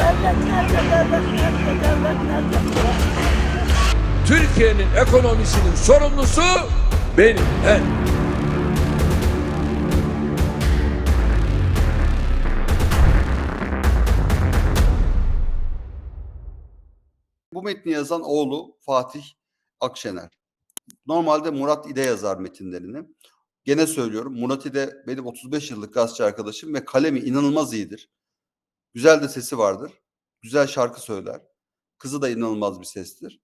Devlet nerede? Devlet nerede? Devlet nerede? Türkiye'nin ekonomisinin sorumlusu benim. Ben. Bu metni yazan oğlu Fatih Akşener. Normalde Murat İde yazar metinlerini. Gene söylüyorum Murat İde benim 35 yıllık gazeteci arkadaşım ve kalemi inanılmaz iyidir. Güzel de sesi vardır. Güzel şarkı söyler. Kızı da inanılmaz bir sestir.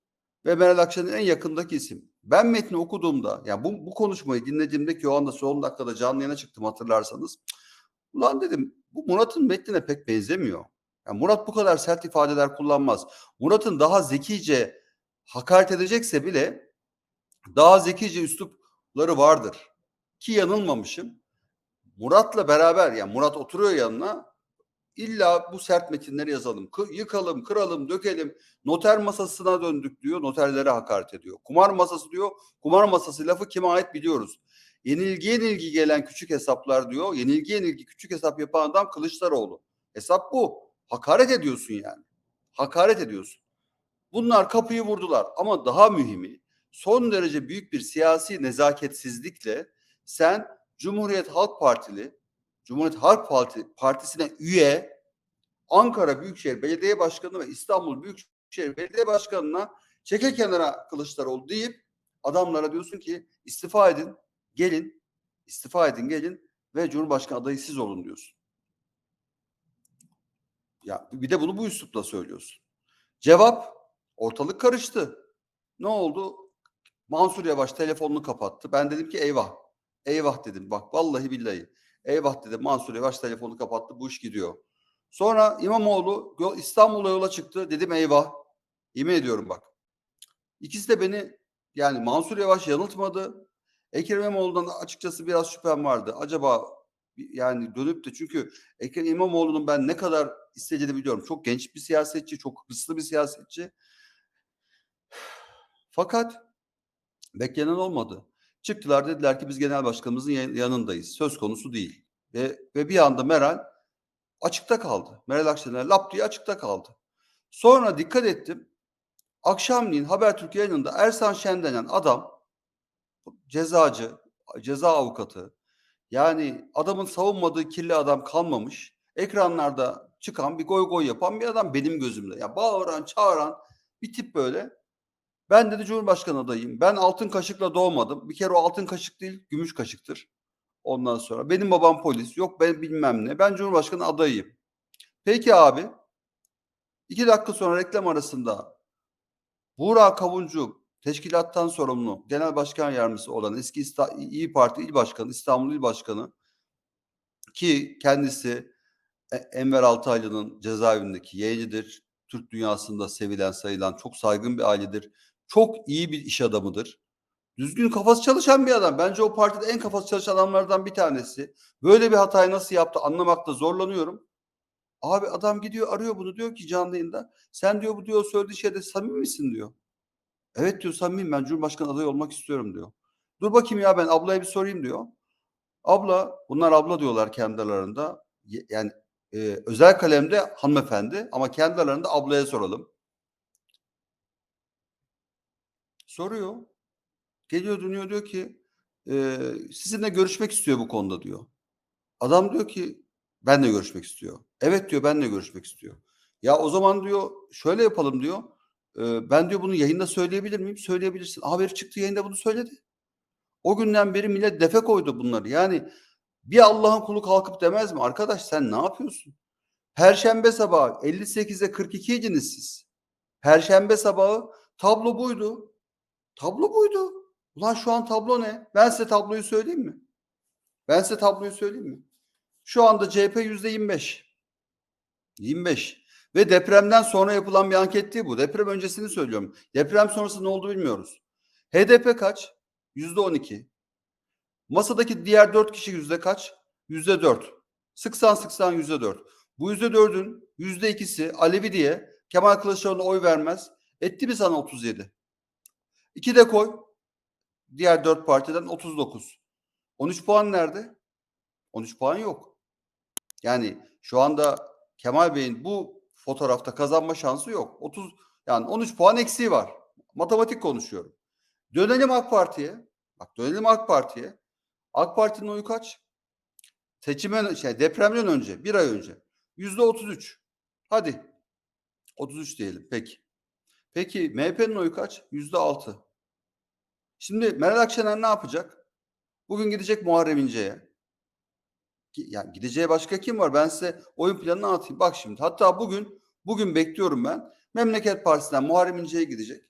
Ve Meral Akşener'in en yakındaki isim. Ben metni okuduğumda, yani bu, bu konuşmayı dinlediğimde ki o anda son dakikada canlı yayına çıktım hatırlarsanız. Ulan dedim bu Murat'ın metnine pek benzemiyor. Yani Murat bu kadar sert ifadeler kullanmaz. Murat'ın daha zekice hakaret edecekse bile daha zekice üslupları vardır. Ki yanılmamışım. Murat'la beraber yani Murat oturuyor yanına illa bu sert metinleri yazalım. Yıkalım, kıralım, dökelim. Noter masasına döndük diyor. Noterlere hakaret ediyor. Kumar masası diyor. Kumar masası lafı kime ait biliyoruz. Yenilgi yenilgi gelen küçük hesaplar diyor. Yenilgi yenilgi küçük hesap yapan adam Kılıçdaroğlu. Hesap bu. Hakaret ediyorsun yani. Hakaret ediyorsun. Bunlar kapıyı vurdular ama daha mühimi son derece büyük bir siyasi nezaketsizlikle sen Cumhuriyet Halk Partili, Cumhuriyet Halk Parti, Partisi'ne üye Ankara Büyükşehir Belediye Başkanı ve İstanbul Büyükşehir Belediye Başkanı'na çeke kenara Kılıçdaroğlu deyip adamlara diyorsun ki istifa edin, gelin, istifa edin, gelin ve Cumhurbaşkanı adayı siz olun diyorsun. Ya bir de bunu bu üslupla söylüyorsun. Cevap ortalık karıştı. Ne oldu? Mansur Yavaş telefonunu kapattı. Ben dedim ki eyvah. Eyvah dedim. Bak vallahi billahi. Eyvah dedim. Mansur Yavaş telefonu kapattı. Bu iş gidiyor. Sonra İmamoğlu İstanbul'a yola çıktı. Dedim eyvah. Yemin ediyorum bak. İkisi de beni yani Mansur Yavaş yanıltmadı. Ekrem İmamoğlu'ndan açıkçası biraz şüphem vardı. Acaba yani dönüp de çünkü Ekrem İmamoğlu'nun ben ne kadar istediğini biliyorum. Çok genç bir siyasetçi, çok hırslı bir siyasetçi. Fakat beklenen olmadı. Çıktılar dediler ki biz genel başkanımızın yan- yanındayız. Söz konusu değil. Ve, ve bir anda Meral açıkta kaldı. Meral Akşener lap diye açıkta kaldı. Sonra dikkat ettim. Akşamleyin Habertürk yayınında Ersan Şen denen adam cezacı, ceza avukatı yani adamın savunmadığı kirli adam kalmamış. Ekranlarda çıkan bir goy goy yapan bir adam benim gözümde. Ya bağıran, çağıran bir tip böyle. Ben dedi Cumhurbaşkanı adayım. Ben altın kaşıkla doğmadım. Bir kere o altın kaşık değil, gümüş kaşıktır. Ondan sonra benim babam polis. Yok ben bilmem ne. Ben Cumhurbaşkanı adayıyım. Peki abi. İki dakika sonra reklam arasında Buğra Kavuncu teşkilattan sorumlu genel başkan yardımcısı olan eski İsta- İyi Parti il başkanı, İstanbul il başkanı ki kendisi E- Enver Altaylı'nın cezaevindeki yeğenidir. Türk dünyasında sevilen sayılan çok saygın bir ailedir. Çok iyi bir iş adamıdır. Düzgün kafası çalışan bir adam. Bence o partide en kafası çalışan adamlardan bir tanesi. Böyle bir hatayı nasıl yaptı anlamakta zorlanıyorum. Abi adam gidiyor arıyor bunu diyor ki canlı yayında. Sen diyor bu diyor söylediği şeyde samimi misin diyor. Evet diyor samimiyim ben Cumhurbaşkanı adayı olmak istiyorum diyor. Dur bakayım ya ben ablaya bir sorayım diyor. Abla bunlar abla diyorlar kendi aralarında. Yani e, özel kalemde hanımefendi ama kendi aralarında ablaya soralım. Soruyor. Geliyor dönüyor diyor ki e, sizinle görüşmek istiyor bu konuda diyor. Adam diyor ki ben de görüşmek istiyor. Evet diyor ben de görüşmek istiyor. Ya o zaman diyor şöyle yapalım diyor. e, ben diyor bunu yayında söyleyebilir miyim? Söyleyebilirsin. Haberi çıktı yayında bunu söyledi. O günden beri millet defe koydu bunları. Yani bir Allah'ın kulu kalkıp demez mi? Arkadaş sen ne yapıyorsun? Perşembe sabahı 58'e 42 idiniz siz. Perşembe sabahı tablo buydu. Tablo buydu. Ulan şu an tablo ne? Ben size tabloyu söyleyeyim mi? Ben size tabloyu söyleyeyim mi? Şu anda CHP yüzde 25. 25. Ve depremden sonra yapılan bir anket değil bu. Deprem öncesini söylüyorum. Deprem sonrası ne oldu bilmiyoruz. HDP kaç? Yüzde 12. Masadaki diğer dört kişi yüzde kaç? Yüzde dört. Sıksan sıksan yüzde dört. Bu yüzde dördün yüzde ikisi Alevi diye Kemal Kılıçdaroğlu'na oy vermez. Etti mi sana 37? İki de koy. Diğer dört partiden 39. 13 puan nerede? 13 puan yok. Yani şu anda Kemal Bey'in bu fotoğrafta kazanma şansı yok. 30 yani 13 puan eksiği var. Matematik konuşuyorum. Dönelim AK Parti'ye. Bak dönelim AK Parti'ye. AK Parti'nin oyu kaç? Seçimden şey depremden önce, bir ay önce. Yüzde 33. Hadi. 33 diyelim. Peki. Peki MHP'nin oyu kaç? Yüzde 6. Şimdi Meral Akşener ne yapacak? Bugün gidecek Muharrem İnce'ye. Yani gideceği başka kim var? Ben size oyun planını anlatayım. Bak şimdi. Hatta bugün bugün bekliyorum ben. Memleket Partisi'nden Muharrem İnce'ye gidecek.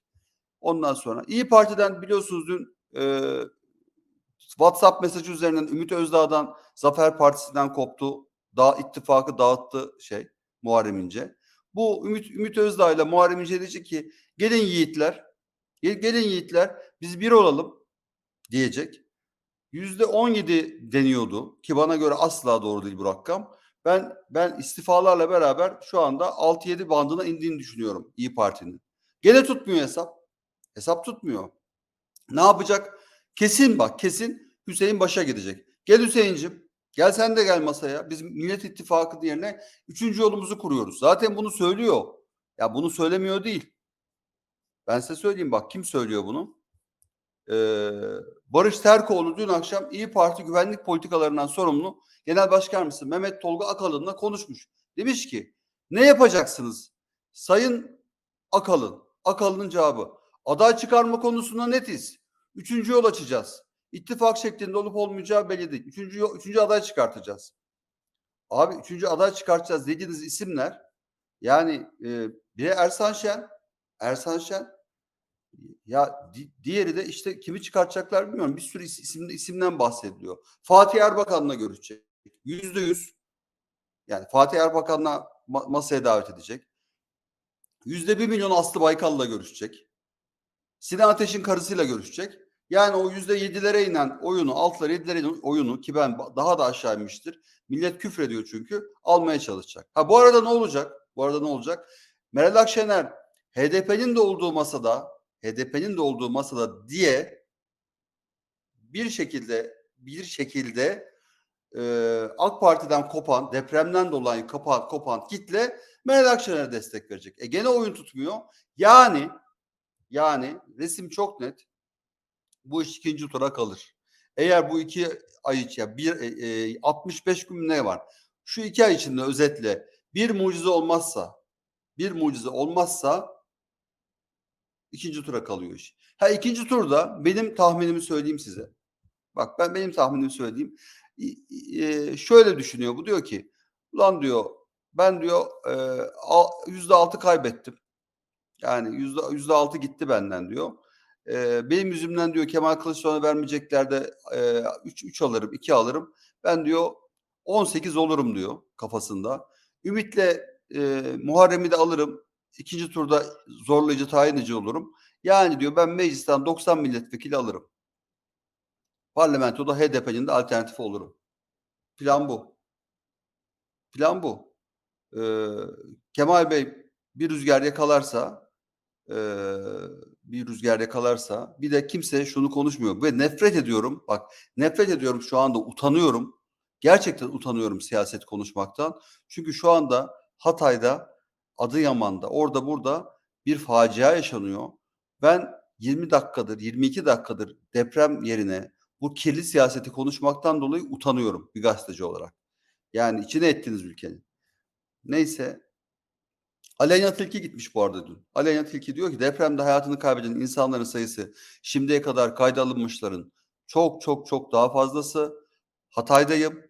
Ondan sonra İyi Parti'den biliyorsunuz dün e, WhatsApp mesajı üzerinden Ümit Özdağ'dan Zafer Partisi'nden koptu. Daha ittifakı dağıttı şey Muharrem İnce. Bu Ümit, Ümit Özdağ ile Muharrem İnce diyecek ki gelin yiğitler gelin yiğitler biz bir olalım diyecek. Yüzde 17 deniyordu ki bana göre asla doğru değil bu rakam. Ben ben istifalarla beraber şu anda 6-7 bandına indiğini düşünüyorum İyi Parti'nin. Gene tutmuyor hesap. Hesap tutmuyor. Ne yapacak? Kesin bak kesin Hüseyin Baş'a gidecek. Gel Hüseyin'cim gel sen de gel masaya. Biz Millet İttifakı yerine üçüncü yolumuzu kuruyoruz. Zaten bunu söylüyor. Ya bunu söylemiyor değil. Ben size söyleyeyim bak kim söylüyor bunu? Ee, Barış Terkoğlu dün akşam İyi Parti güvenlik politikalarından sorumlu Genel Başkan mısın Mehmet Tolga Akalın'la konuşmuş. Demiş ki ne yapacaksınız? Sayın Akalın. Akalın'ın cevabı. Aday çıkarma konusunda netiz. Üçüncü yol açacağız. İttifak şeklinde olup olmayacağı belli değil. Üçüncü, üçüncü aday çıkartacağız. Abi üçüncü aday çıkartacağız dediğiniz isimler yani e, biri Ersan Şen, Ersan Şen ya di- diğeri de işte kimi çıkartacaklar bilmiyorum. Bir sürü is- isim, isimden bahsediliyor. Fatih Erbakan'la görüşecek. Yüzde yüz. Yani Fatih Erbakan'la ma- masaya davet edecek. Yüzde bir milyon Aslı Baykal'la görüşecek. Sinan Ateş'in karısıyla görüşecek. Yani o yüzde yedilere inen oyunu, altlara yedilere inen oyunu ki ben daha da aşağı inmiştir. Millet küfrediyor çünkü almaya çalışacak. Ha bu arada ne olacak? Bu arada ne olacak? Meral Akşener HDP'nin de olduğu masada, HDP'nin de olduğu masada diye bir şekilde bir şekilde e, AK Parti'den kopan, depremden dolayı kopan, kopan kitle Meral Akşener'e destek verecek. E gene oyun tutmuyor. Yani yani resim çok net. Bu iş ikinci tura kalır. Eğer bu iki ay içinde bir e, e, 65 gün ne var? Şu iki ay içinde özetle bir mucize olmazsa bir mucize olmazsa ikinci tura kalıyor iş. Ha ikinci turda benim tahminimi söyleyeyim size. Bak ben benim tahminimi söyleyeyim. E, şöyle düşünüyor bu diyor ki ulan diyor ben diyor e, yüzde altı kaybettim. Yani yüzde yüzde altı gitti benden diyor. Ee, benim yüzümden diyor Kemal Kılıçdaroğlu'na vermeyecekler de 3 3 alırım, 2 alırım. Ben diyor 18 olurum diyor kafasında. Ümit'le e, Muharrem'i de alırım. İkinci turda zorlayıcı tayinici olurum. Yani diyor ben meclisten 90 milletvekili alırım. Parlamentoda HDP'nin de alternatifi olurum. Plan bu. Plan bu. Ee, Kemal Bey bir rüzgar yakalarsa eee, bir rüzgar yakalarsa bir de kimse şunu konuşmuyor ve nefret ediyorum bak nefret ediyorum şu anda utanıyorum gerçekten utanıyorum siyaset konuşmaktan çünkü şu anda Hatay'da Adıyaman'da orada burada bir facia yaşanıyor ben 20 dakikadır 22 dakikadır deprem yerine bu kirli siyaseti konuşmaktan dolayı utanıyorum bir gazeteci olarak yani içine ettiniz ülkenin neyse Aleyna Tilki gitmiş bu arada dün. Aleyna Tilki diyor ki depremde hayatını kaybeden insanların sayısı şimdiye kadar kayda alınmışların çok çok çok daha fazlası. Hatay'dayım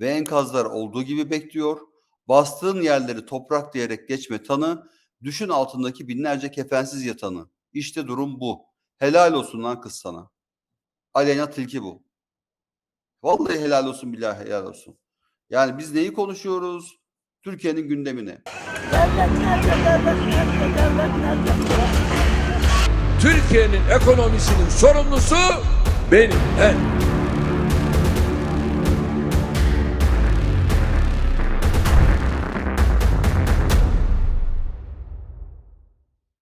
ve enkazlar olduğu gibi bekliyor. Bastığın yerleri toprak diyerek geçme tanı. Düşün altındaki binlerce kefensiz yatanı. İşte durum bu. Helal olsun lan kız sana. Aleyna Tilki bu. Vallahi helal olsun billahi helal olsun. Yani biz neyi konuşuyoruz? Türkiye'nin gündemini. Türkiye'nin ekonomisinin sorumlusu benim ben.